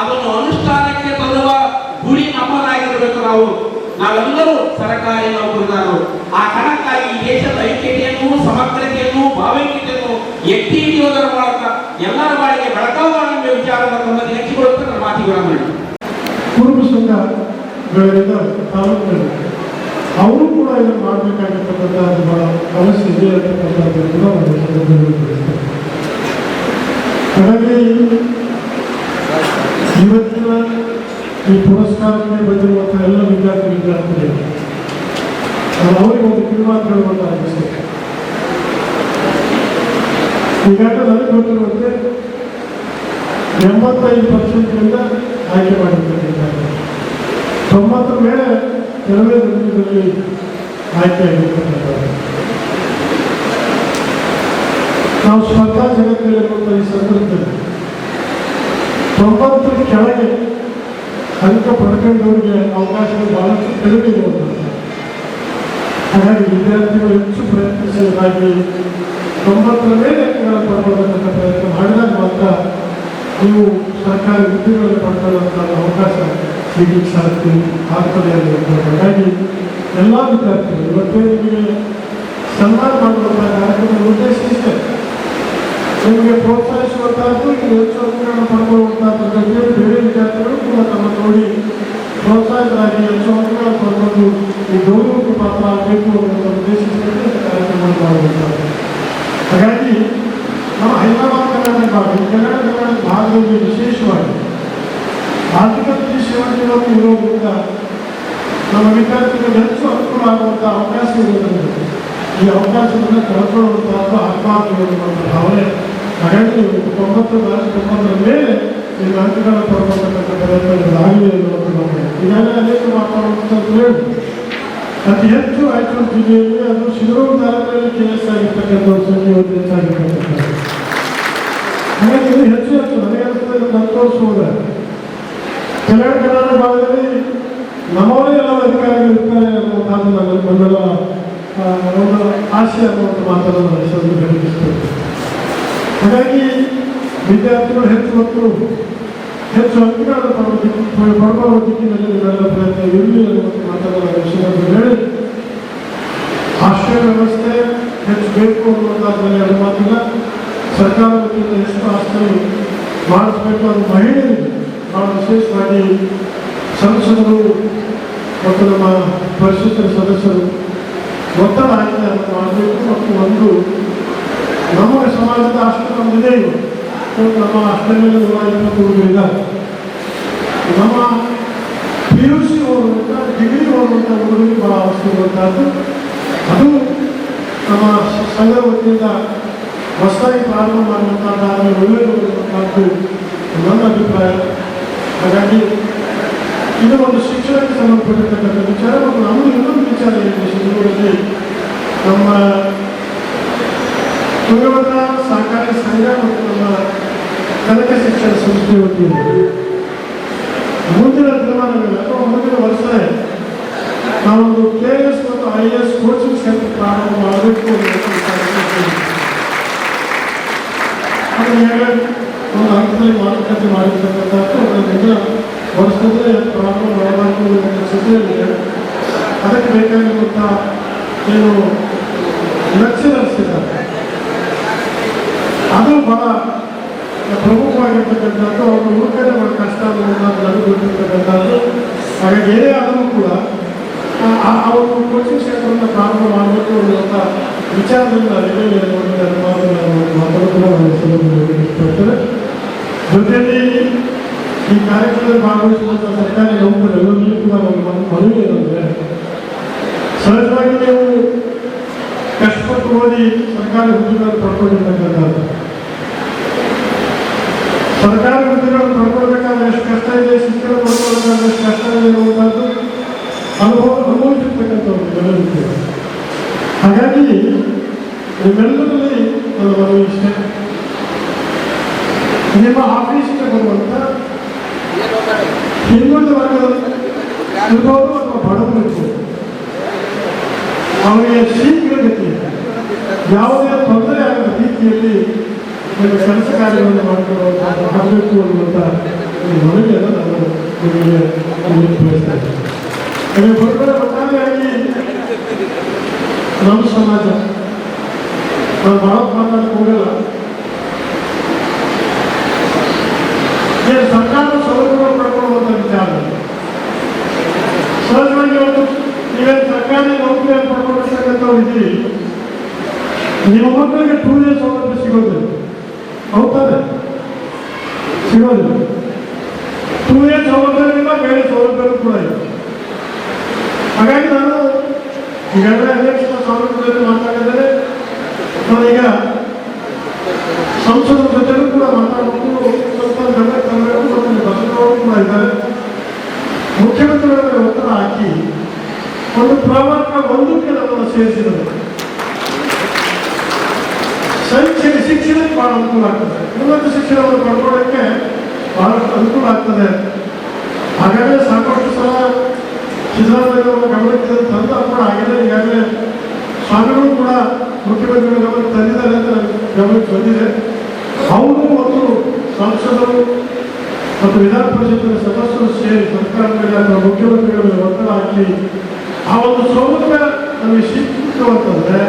ಅದನ್ನು ಅನುಷ್ಠಾನಕ್ಕೆ ತರುವ ಗುರಿ ನಮ್ಮದಾಗಿರಬೇಕು ನಾವು. ನಾವೆಲ್ಲರೂ ಸರ್ಕಾರಿ ನೌಕರದಾರರು ಆ ಕಾರಣಕ್ಕಾಗಿ ಈ ದೇಶದ ಐಕ್ಯತೆಯನ್ನು, ಸಮಗ್ರತೆಯನ್ನು, ಭಾವೈಕ್ಯತೆಯನ್ನು ಎತ್ತಿ ಹಿಡಿಯುವುದರ ಮೂಲಕ ಎಲ್ಲರ ಬಾಳಿಗೆ ಬೆಳಕಾಗುವ ವಿಚಾರವನ್ನು ತಮ್ಮಲ್ಲಿ ಹೆಚ್ಚಿಕೊಳ್ಳುತ್ತಾ ನನ್ನ ಮಾತಿಗಳನ್ನು ಮಾಡಿ ಕುರುಬ ಸಂಘಗಳಿಂದ ತಾಲೂಕುಗಳು ಅವರು ಕೂಡ ಇದನ್ನು ಮಾಡಬೇಕಾಗಿರ್ತಕ್ಕಂಥದ್ದು ಬಹಳ ಅವಶ್ಯ ಇದೆ ಅಂತಕ್ಕಂಥದ್ದು ಕೂಡ ಒಂದು ಸಂದರ್ಭದಲ್ಲಿ ಇವತ್ತಿನ ಈ ಪುರಸ್ಕಾರಕ್ಕೆ ಬಂದಿರುವಂಥ ಎಲ್ಲ ವಿದ್ಯಾರ್ಥಿ ವಿದ್ಯಾರ್ಥಿಗಳು ಅವರಿಗೆ ಒಂದು ಕಿರುಮಾತು ಹೇಳುವಂತ ಅನಿಸುತ್ತೆ ಈಗಾಗಲೇ ನನಗೆ ಗೊತ್ತಿರುವಂತೆ ಎಂಬತ್ತೈದು ಪರ್ಸೆಂಟ್ನಿಂದ ಆಯ್ಕೆ ಮಾಡಿರ್ತಕ್ಕಂಥದ್ದು. ತೊಂಬತ್ತರ ಮೇಲೆ ಕೆಲವೇ ದಿನದಲ್ಲಿ ಆಯ್ಕೆ ಆಗಿರ್ತಕ್ಕಂಥದ್ದು. ನಾವು ಸ್ಪರ್ಧಾ ಜಗತ್ತಿನಲ್ಲಿರುವಂಥ ಈ ಸಂದರ್ಭದಲ್ಲಿ ತೊಂಬತ್ತರ ಕೆಳಗೆ ಅಂಕ ಪಡ್ಕೊಂಡವರಿಗೆ ಅವಕಾಶಗಳು ಬಹಳಷ್ಟು ಕಡಿಮೆ ಇರುವಂಥದ್ದು. ಹಾಗಾಗಿ ವಿದ್ಯಾರ್ಥಿಗಳು ಹೆಚ್ಚು ಪ್ರಯತ್ನಿಸಬೇಕಾಗಿ ತೊಂಬತ್ತರ ಮೇಲೆ ಅಂಕಗಳನ್ನು ಪಡ್ಕೊಳ್ತಕ್ಕಂಥ ಪ್ರಯತ್ನ ಮಾಡಿದಾಗ ಮಾತ್ರ ನೀವು ಸರ್ಕಾರಿ ಹುದ್ದೆಗಳನ್ನು ಪಡ್ಕೊಳ್ಳುವಂಥ ಅವಕಾಶ ಸಿಗಲಿಕ್ಕೆ ಸಾಧ್ಯ ಆಗ್ತದೆ ಹಾಗಾಗಿ ಎಲ್ಲ ವಿದ್ಯಾರ್ಥಿಗಳು ಇವತ್ತು ನಿಮಗೆ ಸನ್ಮಾನ ಮಾಡುವಂಥ ಉದ್ದೇಶ ಉದ್ದೇಶಿಸಿದೆ ನಿಮಗೆ ಪ್ರೋತ್ಸಾಹಿಸುವಂತಹದ್ದು ನೀವು ಹೆಚ್ಚು ಅಂಕಗಳನ್ನು ಪಡ್ಕೊಳ್ಳುವಂತಹದ್ದು ಜೊತೆಗೆ ಬೇರೆ ವಿದ್ಯಾರ್ಥಿಗಳು ಕೂಡ ತಮ್ಮ ನೋಡಿ ಪ್ರೋತ್ಸಾಹಿತರಾಗಿ ಹೆಚ್ಚು ಅಂಕಗಳನ್ನು ಪಡ್ಕೊಂಡು ಈ ಗೌರವಕ್ಕೆ ಪಾತ್ರ ಆಗಬೇಕು ಅನ್ನುವಂಥ ಉದ್ದೇಶಿಸಿಕೊಂಡು ಕಾರ್ಯಕ್ರಮ ಮಾಡುವಂಥದ್ದು ಹಾಗಾಗಿ ನಮ್ಮ ಹೈದರಾಬಾದ್ ಕರ್ನಾಟಕ ಭಾಗ ಕನ್ನಡ ಕರ್ನಾಟಕ ಭಾಗದಲ್ಲಿ ವಿಶೇಷವಾಗಿ ಆರ್ಥಿಕ ಸೇವೆಗಳನ್ನು ಇರೋದ್ರಿಂದ ನಮ್ಮ ವಿದ್ಯಾರ್ಥಿಗಳು ಹೆಚ್ಚು ಅನುಕೂಲ ಆಗುವಂಥ ಅವಕಾಶ ಇರೋದ್ರಿಂದ ಈ ಅವಕಾಶವನ್ನು ಕಳ್ಕೊಳ್ಳುವಂಥ ಆಗಬಾರ್ದು ಅನ್ನುವಂಥ ಭಾವನೆ ಹಾಗಾಗಿ ತೊಂಬತ್ತು ನಾಲ್ಕು ತೊಂಬತ್ತರ ಮೇಲೆ ಈ ಅಂಕಗಳನ್ನು ಪಡ್ಕೊಳ್ತಕ್ಕಂಥ ಪ್ರಯತ್ನಗಳು ಆಗಲಿ ಅನ್ನುವಂಥ ನಾವು ಈಗಾಗಲೇ ಅನೇಕ ಮಾತಾಡುವಂಥದ್ದು ಹೇಳಿ, ಅತಿ ಹೆಚ್ಚು ರಾಯಚೂರು ಜಿಲ್ಲೆಯಲ್ಲಿ ಅದು ಶಿರೂರು ತಾಲೂಕಿನಲ್ಲಿ ಕೆ ಎಸ್ ಆಗಿರ್ತಕ್ಕಂಥ ಸಂಖ್ಯೆ ಒಂದು ಹೆಚ್ಚಾಗಿರ್ತಕ್ಕಂಥದ್ದು. ಹಾಗಾಗಿ ಹೆಚ್ಚು ಹೆಚ್ಚು ನನಗೆ ಕನ್ನಡ ಭಾಗದಲ್ಲಿ ನಮ್ಮವರೇ ಎಲ್ಲ ಅಧಿಕಾರಿಗಳು ಇರ್ತಾರೆ ಅನ್ನುವಂಥದ್ದು ನನ್ನ ನನ್ನೆಲ್ಲ ಆ, ಒಂದು ಆಶೆ ಅನ್ನುವಂಥ ಮಾತನ್ನು ನಾನು ಹಾಗಾಗಿ ವಿದ್ಯಾರ್ಥಿಗಳು ಹೆಚ್ಚು ಮತ್ತು ಹೆಚ್ಚು ಅಂಕಗಳನ್ನು ಪಡೆದು ಪಡ್ಕೊಳ್ಳುವ ದಿಕ್ಕಿನಲ್ಲಿ ನೀವೆಲ್ಲ ಪ್ರಯತ್ನ ಇರಲಿ ಅನ್ನುವಂಥ ಮಾತನ್ನು ಹೇಳಿ ಆಶ್ರಯ ವ್ಯವಸ್ಥೆ ಹೆಚ್ಚು ಬೇಕು ಅನ್ನುವಂಥದ್ರಲ್ಲಿ ಅದು ಮಾತಿಲ್ಲ ಸರ್ಕಾರ ವತಿಯಿಂದ ಎಷ್ಟು ಹಾಸ್ಟೆಲ್ ಮಾಡಿಸ್ಬೇಕು ಅದು ಮಹಿಳೆಯರಿಗೆ ವಿಶೇಷವಾಗಿ ಸಂಸದರು ಮತ್ತು ನಮ್ಮ ಪರಿಷತ್ತರ ಸದಸ್ಯರು ಒತ್ತಡ ಹಾಕಿದ್ದಾರೆ ಮಾಡಬೇಕು ಮತ್ತು ಒಂದು ನಮ್ಮ ಸಮಾಜದ ಅಷ್ಟು ನಮ್ಮದಿದೆ ನಮ್ಮ ಇಪ್ಪತ್ತು ಹುಡುಗರು ನಮ್ಮ ಪಿ ಯು ಸಿ ಓದುವಂಥ ಡಿಗ್ರಿ ಓದುವಂಥ ಹುಡುಗರಿಗೆ ಬಹಳ ಅವಶ್ಯ ಇರುವಂಥದ್ದು ಅದು ನಮ್ಮ ಸಂಘ ವತಿಯಿಂದ ಹೊಸದಾಗಿ ಪ್ರಾರಂಭ ಅನ್ನುವಂಥದ್ದು ನನ್ನ ಅಭಿಪ್ರಾಯ. ಹಾಗಾಗಿ ಇದು ಒಂದು ಶಿಕ್ಷಣಕ್ಕೆ ಸಂಬಂಧಪಟ್ಟಿರ್ತಕ್ಕಂಥ ವಿಚಾರ ಮತ್ತು ನಮ್ಮ ಇನ್ನೊಂದು ವಿಚಾರ ಇದೆ ಶಿವಮೊಗ್ಗದಲ್ಲಿ ನಮ್ಮ ತುಂಗಭದ್ರಾ ಸಹಕಾರಿ ಸಂಘ ಮತ್ತು ನಮ್ಮ ಕನಕ ಶಿಕ್ಷಣ ಸಂಸ್ಥೆ ವತಿಯಿಂದ ಮುಂದಿನ ದಿನಮಾನಗಳಲ್ಲಿ ಅಥವಾ ಮುಂದಿನ ವರ್ಷ ನಾವೊಂದು ಕೆ ಎಸ್ ಮತ್ತು ಐ ಎಸ್ ಕೋಚಿಂಗ್ ಸೆಂಟರ್ ಪ್ರಾರಂಭ ಮಾಡಬೇಕು ಅಂತ ವಿಚಾರವನ್ನು ಇಟ್ಟಿದ್ದೀವಿ. ಅದು ಈಗಾಗಲೇ ಒಂದು ಹಂತದಲ್ಲಿ ಮಾತುಕತೆ ಮಾಡಿರ್ತಕ್ಕಂಥದ್ದು ಅದರ ಮುಂದಿನ ವರ್ಷದಲ್ಲೇ ಪ್ರಾಬ್ಲಮ್ ಮಾಡಬೇಕು ಸ್ಥಿತಿಯಲ್ಲಿ ಅದಕ್ಕೆ ಬೇಕಾಗಿರುವಂಥ ಏನು ಲೆಕ್ಚರರ್ಸ್ ಇದ್ದಾರೆ ಅದು ಬಹಳ ಪ್ರಮುಖವಾಗಿರ್ತಕ್ಕಂಥದ್ದು, ಅವ್ರ ಹುಡುಕದೆ ಬಹಳ ಕಷ್ಟ ಅನ್ನೋದು ನನಗೆ ಗೊತ್ತಿರ್ತಕ್ಕಂಥದ್ದು. ಹಾಗಾಗಿ ಏನೇ ಆದರೂ ಕೂಡ ಅವರು ಕೋಚಿಂಗ್ ಸೆಂಟರನ್ನು ಪ್ರಾರಂಭ ಮಾಡಬೇಕು ಅನ್ನುವಂಥ ವಿಚಾರದಲ್ಲಿ ನಾನು ಎಲ್ಲೇ ಮಾತನ್ನು ಜೊತೆಯಲ್ಲಿ ಈ ಕಾರ್ಯಕ್ರಮದಲ್ಲಿ ಭಾಗವಹಿಸುವಂಥ ಸರ್ಕಾರಿ ನೌಕರರು ಕೂಡ ಒಂದು ಮನ- ಮನವಿ ಏನಂದರೆ ಸಹಜವಾಗಿ ನೀವು ಕಷ್ಟಪಟ್ಟು ಓದಿ ಸರ್ಕಾರಿ ಹುದ್ದೆಗಳನ್ನು ಪಡ್ಕೊಂಡಿರ್ತಕ್ಕಂಥದ್ದು. ಸರ್ಕಾರಿ ಹುದ್ದೆಗಳನ್ನು ಪಡ್ಕೊಳ್ಬೇಕಾದ್ರೆ ಎಷ್ಟು ಕಷ್ಟ ಇದೆ, ಶಿಕ್ಷಣ ಪಡ್ಕೊಳ್ಬೇಕಾದ್ರೆ ಎಷ್ಟು ಕಷ್ಟ ಇದೆ ಅನ್ನುವಂಥದ್ದು ಅನುಭವ ಅನುಭವಿಸಿರ್ತಕ್ಕಂಥವ್ರು ಎಲ್ಲರಿಗೂ ಹಾಗಾಗಿ ನಿಮ್ಮೆಲ್ಲರಲ್ಲಿ ನನ್ನ ಮನವಿ ಇಷ್ಟೇ ನಿಮ್ಮ ಆಫೀಸ್ಗೆ ಬರುವಂಥ ಹಿಂದುಳಿದ ವರ್ಗದ ಇರ್ಬೋದು ಅಥವಾ ಬಡವರು ಇರ್ಬೋದು ಅವರಿಗೆ ಶೀಘ್ರಗತಿ ಯಾವುದೇ ತೊಂದರೆ ಆಗದ ರೀತಿಯಲ್ಲಿ ನಿಮ್ಮ ಕೆಲಸ ಕಾರ್ಯಗಳನ್ನು ಮಾಡಿಕೊಳ್ಳುವಂಥ ಆಗಬೇಕು ಅನ್ನುವಂಥ ಈ ಮನವಿಯನ್ನು ನಾನು ನಿಮಗೆ ಇಲ್ಲಿ ತಿಳಿಸ್ತಾ ಇದ್ದೇನೆ ಹಾಗೆ ಹೊರಗಡೆ ಒಟ್ಟಾರೆಯಾಗಿ ನಮ್ಮ ಸಮಾಜ ನಾವು ಭಾಳ ಮಾತಾಡಕ್ಕೆ ಹೋಗಲ್ಲ ಏನು ಸರ್ಕಾರದ ಸೌಲಭ್ಯಗಳು ಪಡ್ಕೊಳ್ಳುವಂಥ ವಿಚಾರ ಸಹಜವಾಗಿ ಇವತ್ತು ನೀವೇನು ಸರ್ಕಾರಿ ನೌಕರಿಯನ್ನು ಪಡ್ಕೊಂಡಿರ್ತಕ್ಕಂಥವ್ರು ಇದ್ದೀರಿ ನಿಮ್ಮ ಮಕ್ಕಳಿಗೆ ಟೂ ಇಯರ್ಸ್ ಸೌಲಭ್ಯ ಸಿಗೋದಿಲ್ಲ ಹೌದಾನೆ ಸಿಗೋದಿಲ್ಲ ಟೂ ಇಯರ್ಸ್ ಸೌಲಭ್ಯಗಳಿಂದ ಬೇರೆ ಸೌಲಭ್ಯಗಳು ಕೂಡ ಇಲ್ಲ. ಹಾಗಾಗಿ ನಾನು ಈಗಾಗಲೇ ಅಧ್ಯಕ್ಷರ ಸೌಲಭ್ಯದಲ್ಲಿ ಮಾತಾಡಿದರೆ ನಾನೀಗ ಸಂಸದರ ಜೊತೆಲೂ ಕೂಡ ಮಾತಾಡಬೇಕು ಸ್ವಲ್ಪ ಗಮನ ತರಬೇಕು ಮತ್ತು ಬಸವನವರು ಕೂಡ ಇದ್ದಾರೆ. ಮುಖ್ಯಮಂತ್ರಿಗಳ ಒತ್ತಡ ಹಾಕಿ ಒಂದು ಪ್ರಾಮಾಣಿಕ ಒಂದಕ್ಕೆ ನಮ್ಮನ್ನು ಸೇರಿಸಿದರು ಶೈಕ್ಷಣಿಕ ಶಿಕ್ಷಣಕ್ಕೆ ಬಹಳ ಅನುಕೂಲ ಆಗ್ತದೆ ಉನ್ನತ ಶಿಕ್ಷಣವನ್ನು ಪಡ್ಕೊಳ್ಳೋಕ್ಕೆ ಬಹಳಷ್ಟು ಅನುಕೂಲ ಆಗ್ತದೆ. ಹಾಗಾದರೆ ಸಾಕಷ್ಟು ಸಲ ಸಿದ್ದರಾಮಯ್ಯನವರ ಗಮನಕ್ಕೆ ತಂದ ಕೂಡ ಆಗಿದೆ ಈಗಾಗಲೇ ಸ್ವಾಮಿಗಳು ಕೂಡ ಮುಖ್ಯಮಂತ್ರಿಗಳ ಗಮನಕ್ಕೆ ತಂದಿದ್ದಾರೆ ಅಂತ ಗಮನಕ್ಕೆ ಬಂದಿದೆ. ಅವರು ಮತ್ತು ಸಂಸದರು ಮತ್ತು ವಿಧಾನ ಪರಿಷತ್ತಿನ ಸದಸ್ಯರು ಸೇರಿ ಸರ್ಕಾರದ ಅಥವಾ ಮುಖ್ಯಮಂತ್ರಿಗಳ ಮೇಲೆ ಒತ್ತಡ ಹಾಕಿ ಆ ಒಂದು ಸೌಲಭ್ಯ ನಮಗೆ ಸಿಕ್ಕಿತು ಅಂತಂದ್ರೆ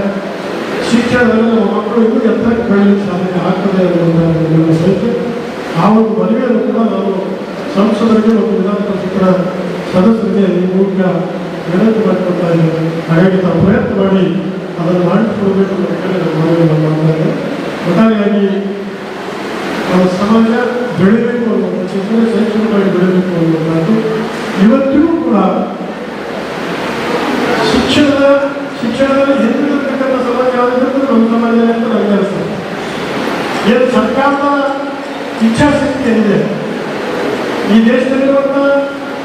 ಶಿಕ್ಷಣದಲ್ಲಿ ನಮ್ಮ ಮಕ್ಕಳು ಇನ್ನೂ ಎತ್ತರಕ್ಕೆ ಬೆಳೆಯಲಿಕ್ಕೆ ಸಾಧ್ಯ ಆಗ್ತದೆ ಅನ್ನುವಂಥ ಆ ಒಂದು ಮನವಿಯನ್ನು ಕೂಡ ನಾನು ಸಂಸದರಿಗೆ ಮತ್ತು ವಿಧಾನ ಪರಿಷತ್ತಿನ ಸದಸ್ಯರಿಗೆ ಈ ಮೂಲಕ ವಿನಂತಿ ಮಾಡಿಕೊಳ್ತಾ ಇದ್ದೇನೆ ಹಾಗಾಗಿ ತಾವು ಪ್ರಯತ್ನ ಮಾಡಿ ಅದನ್ನು ಮಾಡಿಕೊಡ್ಬೇಕು ಅಂತ ಹೇಳಿ ನಾನು ಮನವಿಯನ್ನು ಮಾಡ್ತಾ ಒಟ್ಟಾರೆಯಾಗಿ ನಮ್ಮ ಸಮಾಜ ಬೆಳಿಬೇಕು ಅನ್ನೋದು ಶಿಕ್ಷಣ ಶೈಕ್ಷಣಿಕವಾಗಿ ಬೆಳಿಬೇಕು ಅನ್ನುವಂಥದ್ದು. ಇವತ್ತಿಗೂ ಕೂಡ ಶಿಕ್ಷಣದ ಶಿಕ್ಷಣದಲ್ಲಿ ಸಮಾಜ ನಮ್ಮ ಸಮಾಜ ಅಂತ ನನಗೆ ಅನಿಸ್ತದೆ ಏನು ಸರ್ಕಾರದ ಇಚ್ಛಾಶಕ್ತಿ ಏನಿದೆ? ಈ ದೇಶದಲ್ಲಿರುವಂಥ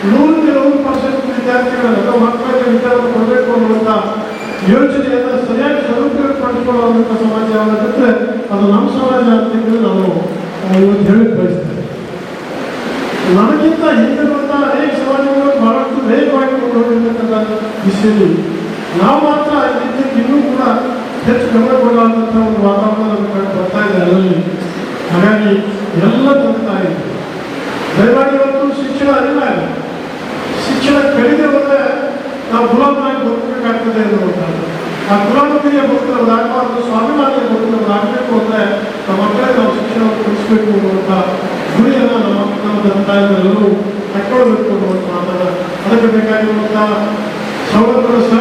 ನೂರಕ್ಕೆ ನೂರು ಪರ್ಸೆಂಟ್ ವಿದ್ಯಾರ್ಥಿಗಳನ್ನು ಅಥವಾ ಮಕ್ಕಳಿಗೆ ವಿಚಾರ ಕೊಡಬೇಕು ಅನ್ನುವಂಥ ಯೋಜನೆಯನ್ನು ಸರಿಯಾಗಿ ಸದುಪಯೋಗ ಪಡಿಸಿಕೊಳ್ಳುವಂಥ ಸಮಾಜ ಯಾವುದಾದ್ರೆ ಅದು ನಮ್ಮ ಸಮಾಜ ಅಂತ ನಾನು ಇವತ್ತು ಹೇಳಕ್ಕೆ ಬಯಸ್ತೇನೆ ನಮಗಿಂತ ಹಿಂದಿರುವಂಥ ಅನೇಕ ಸಮಾಜಗಳು ಬಹಳಷ್ಟು ವೇಗವಾಗಿ ಕೊಂಡು ಹೋಗಿರ್ತಕ್ಕಂಥ ದಿಶೆಯಲ್ಲಿ ನಾವು ಮಾತ್ರ ಇದಕ್ಕೆ ಇನ್ನೂ ಕೂಡ ಹೆಚ್ಚು ಗಮನ ಕೊಡುವಂಥ ಒಂದು ವಾತಾವರಣ ನಮಗೆ ಬರ್ತಾ ಇದೆ ಅದರಲ್ಲಿ. ಹಾಗಾಗಿ ಎಲ್ಲ ಬರ್ತಾ ಇದೆ. ದಯಮಾಡಿ ಇವತ್ತು ಶಿಕ್ಷಣ ಅನಿವಾರ್ಯ ಶಿಕ್ಷಣ ಕಲಿದೆ ಹೋದರೆ ನಾವು ಗುಲಾಮರಾಗಿ ಬದುಕಬೇಕಾಗ್ತದೆ ಎನ್ನುವಂಥದ್ದು ಆ ಗುಲಾಮಗಿರಿಯ ಬದುಕಲಾಗಬಾರ್ದು ಸ್ವಾಭಿಮಾನಿಯ ಬದುಕಲಾಗಬೇಕು ಅಂದರೆ ನಮ್ಮ ಮಕ್ಕಳಿಗೆ ನಾವು ಶಿಕ್ಷಣವನ್ನು ಕಲಿಸಬೇಕು ಅನ್ನುವಂಥ ಗುರಿಯನ್ನು ನಮ್ಮ ನಮ್ಮ ಜನತಾಯರೆಲ್ಲರೂ ತಕ್ಕೊಳ್ಬೇಕು ಅನ್ನುವಂಥ ಅದಕ್ಕೆ ಬೇಕಾಗಿರುವಂಥ ಸೌಲಭ್ಯಗಳು ಸಹ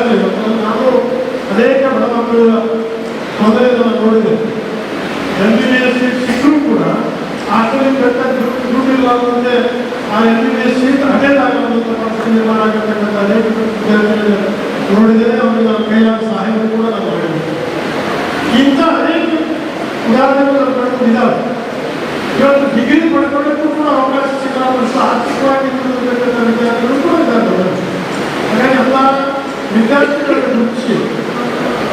ಅನೇಕ ಬಡ ಮಕ್ಕಳ ತೊಂದರೆಯನ್ನು ನೋಡಿದೆ. M B B S seat ಸಿಕ್ಕರೂ ಕೂಡ ಆ ಬೆಟ್ಟ ದುಡ್ಡಿಲ್ಲ ಅನ್ನೋದೇ ಆ M B B S seat attend ಆಗುವಂಥ ಪರಿಸ್ಥಿತಿ ನಿರ್ಮಾಣ ಆಗಿರ್ತಕ್ಕಂಥ ಅನೇಕ ವಿದ್ಯಾರ್ಥಿಗಳಿಗೆ ನೋಡಿದರೆ ಅವರಿಗೆ ನಾವು ಕೈಲಾದ ಸಹಾಯ ಕೂಡ ನಾವು ಮಾಡಿದ್ದೇನೆ ಇಂಥ ಅನೇಕ ಉದಾಹರಣೆಗಳು ನಮ್ಮ ಕಡೆ ಇದ್ದಾವೆ. ಇವತ್ತು ಡಿಗ್ರಿ ಪಡ್ಕೊಳ್ಳೋಕ್ಕೂ ಕೂಡ ಅವಕಾಶ ಸಿಗಲ್ಲ ಆರ್ಥಿಕವಾಗಿ ವಿದ್ಯಾರ್ಥಿಗಳು ಕೂಡ ಇದ್ದಾರೆ. ಹಾಗಾಗಿ ಎಲ್ಲ ವಿದ್ಯಾರ್ಥಿಗಳನ್ನು ಗುರುತಿಸಿ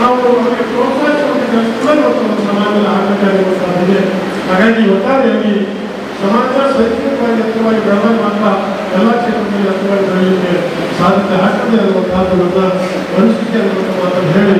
ನಾವು ಅವರಿಗೆ ಪ್ರೋತ್ಸಾಹಿಸುವಂಥ ಕೆಲಸ ಕೂಡ ಇವತ್ತು ನಮ್ಮ ಹಾಗಾಗಿ ಒಟ್ಟಾರೆಯಾಗಿ ಸಮಾಜ ಶೈಕ್ಷಣಿಕವಾಗಿ ಎತ್ತರವಾಗಿ ಬೆಳೆದಾಗ ಮಾತ್ರ ಎಲ್ಲ ಕ್ಷೇತ್ರದಲ್ಲಿ ಎತ್ತರವಾಗಿ ಬೆಳೆಯಲಿಕ್ಕೆ ಸಾಧ್ಯತೆ ಆಗ್ತದೆ ಅನ್ನುವಂಥದ್ದನ್ನು ಅನಿಸಿಕೆ ಅನ್ನುವಂಥ ಮಾತನ್ನು ಹೇಳಿ